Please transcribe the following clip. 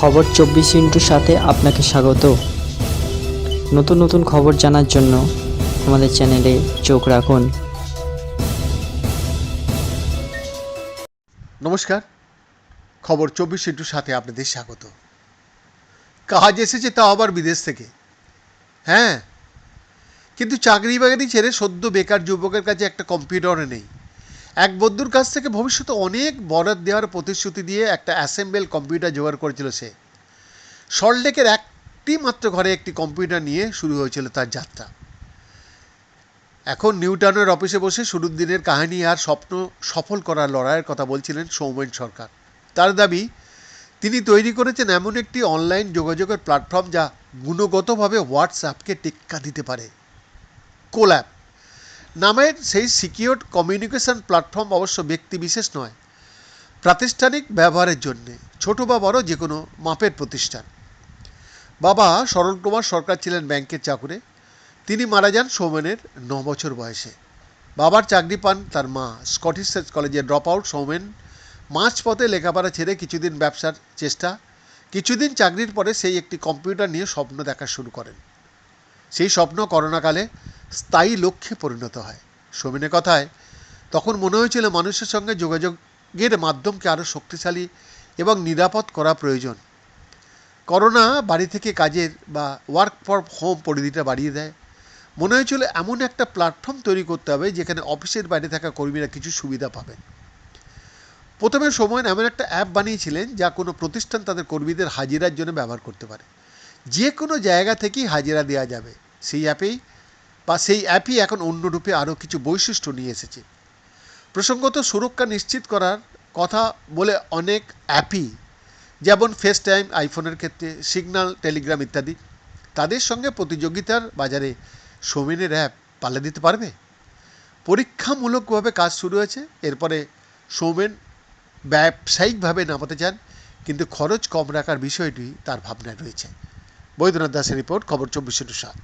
খবর চব্বিশ ইন্টুর সাথে আপনাকে স্বাগত। নতুন নতুন খবর জানার জন্য আমাদের চ্যানেলে চোখ রাখুন। নমস্কার। খবর চব্বিশ ইন্টুর সাথে আপনাদের স্বাগত। কাজ এসেছে তাও আবার বিদেশ থেকে। হ্যাঁ কিন্তু চাকরি বাকরি ছেড়ে সদ্য বেকার যুবকের কাছে একটা কম্পিউটারে নেই। এক বন্ধুর কাছ থেকে ভবিষ্যতে অনেক বরাদ দেওয়ার প্রতিশ্রুতি দিয়ে একটা অ্যাসেম্বল কম্পিউটার জোগাড় করেছিল সে। সল্টলেকের একটি মাত্র ঘরে একটি কম্পিউটার নিয়ে শুরু হয়েছিল তার যাত্রা। এখন নিউটাউনের অফিসে বসে শুরুর দিনের কাহিনী আর স্বপ্ন সফল করার লড়াইয়ের কথা বলছিলেন সৌমেন সরকার। তার দাবি, তিনি তৈরি করেছেন এমন একটি অনলাইন যোগাযোগের প্ল্যাটফর্ম যা গুণগতভাবে হোয়াটসঅ্যাপকে টেক্কা দিতে পারে। কোল্যাপ নামের সেই সিকিউর কমিউনিকেশন প্ল্যাটফর্ম অবশ্য ব্যক্তি বিশেষ নয়, প্রাতিষ্ঠানিক ব্যবহারের জন্যে, ছোট বা বড় যে কোনো মাপের প্রতিষ্ঠান। বাবা সরল কুমার সরকার ছিলেন ব্যাংকের চাকুরে, তিনি মারা যান সৌমেনের ন বছর বয়সে। বাবার চাকরি পান তার মা, স্কটিশ কলেজে ড্রপ আউট, সৌমেন মাঝপথে লেখাপড়া ছেড়ে কিছুদিন ব্যবসার চেষ্টা, কিছুদিন চাকরির পরে সেই একটি কম্পিউটার নিয়ে স্বপ্ন দেখা শুরু করেন। সেই স্বপ্ন করোনাকালে স্থায়ী লক্ষ্যে পরিণত হয়। সৌমেনের কথায়, তখন মনে হয়েছিল মানুষের সঙ্গে যোগাযোগের মাধ্যমকে আরও শক্তিশালী এবং নিরাপদ করা প্রয়োজন। করোনা বাড়ি থেকে কাজের বা ওয়ার্ক ফর হোম পরিধিটা বাড়িয়ে দেয়। মনে হয়েছিল এমন একটা প্ল্যাটফর্ম তৈরি করতে হবে যেখানে অফিসের বাইরে থাকা কর্মীরা কিছু সুবিধা পাবেন। প্রথমে সময় এমন একটা অ্যাপ বানিয়েছিলেন যা কোনো প্রতিষ্ঠান তাদের কর্মীদের হাজিরার জন্য ব্যবহার করতে পারে। যে কোনো জায়গা থেকেই হাজিরা দেওয়া যাবে। সেই অ্যাপেই বা সেই অ্যাপই এখন অন্য রূপে আরও কিছু বৈশিষ্ট্য নিয়ে এসেছে। প্রসঙ্গত সুরক্ষা নিশ্চিত করার কথা বলে অনেক অ্যাপই, যেমন ফেস টাইম আইফোনের ক্ষেত্রে সিগন্যাল টেলিগ্রাম ইত্যাদি, তাদের সঙ্গে প্রতিযোগিতার বাজারে সৌমেনের অ্যাপ পাল্লা দিতে পারবে। পরীক্ষামূলকভাবে কাজ শুরু হয়েছে, এরপরে সৌমেন ব্যবসায়িকভাবে নামাতে চান, কিন্তু খরচ কম রাখার বিষয়টি তার ভাবনায় রয়েছে। বৈদ্যনাথ দাসের রিপোর্ট, খবর চব্বিশ সাত।